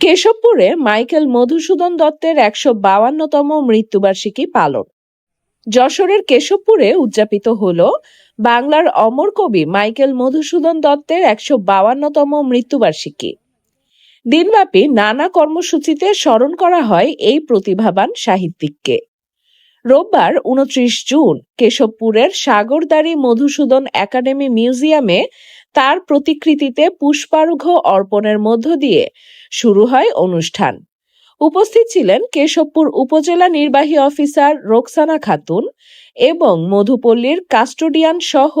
কেশবপুরে Michael Madhusudan দত্তের একশো বাউান্নতম মৃত্যুবার্ষিকী পালন। যশোরের কেশবপুরে উদযাপিত হল বাংলার অমর কবি মাইকেল মধুসূদন দত্তের একশো বাউান্নতম মৃত্যুবার্ষিকী। দিনব্যাপী নানা কর্মসূচিতে স্মরণ করা হয় এই প্রতিভাবান সাহিত্যিককে। রোববার উনত্রিশ জুন কেশবপুরের সাগরদাড়ি মধুসূদন একাডেমি মিউজিয়ামে তার প্রতিকৃতিতে পুষ্পার্ঘ্য অর্পণের মধ্য দিয়ে শুরু হয় অনুষ্ঠান। উপস্থিত ছিলেন কেশবপুর উপজেলা নির্বাহী অফিসার রোকসানা খাতুন এবং মধুপল্লীর কাস্টোডিয়ান সহ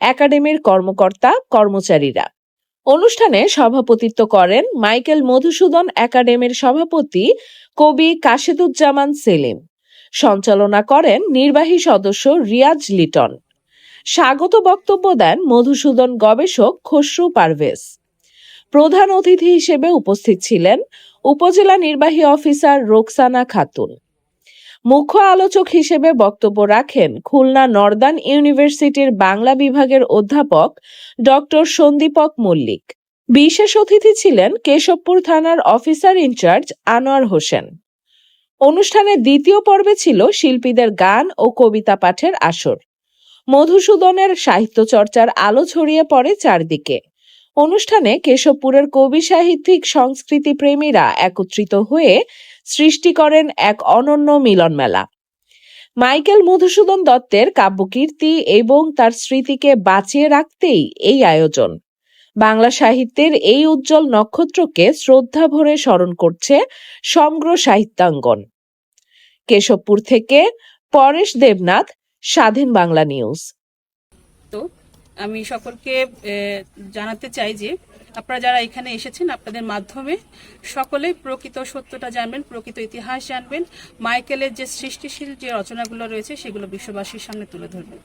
একাডেমির কর্মকর্তা, কর্মচারীরা। অনুষ্ঠানে সভাপতিত্ব করেন মাইকেল মধুসূদন একাডেমির সভাপতি কবি কাশেদুজ্জামান সেলিম। সঞ্চালনা করেন নির্বাহী সদস্য রিয়াজ লিটন। স্বাগত বক্তব্য দেন মধুসূদন গবেষক খসরু পারভেজ। প্রধান অতিথি হিসেবে উপস্থিত ছিলেন উপজেলা নির্বাহী অফিসার রোকসানা খাতুন। মুখ্য আলোচক হিসেবে বক্তব্য রাখেন খুলনা নর্দান ইউনিভার্সিটির বাংলা বিভাগের অধ্যাপক ডক্টর সন্দীপক মল্লিক। বিশেষ অতিথি ছিলেন কেশবপুর থানার অফিসার ইনচার্জ আনোয়ার হোসেন। অনুষ্ঠানের দ্বিতীয় পর্বে ছিল শিল্পীদের গান ও কবিতা পাঠের আসর। মধুসূদনের সাহিত্য চর্চার আলো ছড়িয়ে পড়ে চারদিকে। অনুষ্ঠানে কেশবপুরের কবি সাহিত্যিক সংস্কৃতি প্রেমীরা একত্রিত হয়ে সৃষ্টি করেন এক অনন্য মিলন মেলা। মাইকেল মধুসূদন দত্তের কাব্যকীর্তি এবং তার স্মৃতিকে বাঁচিয়ে রাখতেই এই আয়োজন। বাংলা সাহিত্যের এই উজ্জ্বল নক্ষত্রকে শ্রদ্ধা ভরে স্মরণ করছে সমগ্র সাহিত্যাঙ্গন। কেশবপুর থেকে পরেশ দেবনাথ স্বাধীন বাংলা নিউজ। তো আমি সকলকে জানাতে চাই যে আপনারা যারা এখানে এসেছেন আপনাদের মাধ্যমে সকলে প্রকৃত সত্যটা জানবেন, প্রকৃত ইতিহাস জানবেন, মাইকেলের যে সৃষ্টিশীল যে রচনাগুলো রয়েছে সেগুলো বিশ্ববাসীর সামনে তুলে ধরবেন।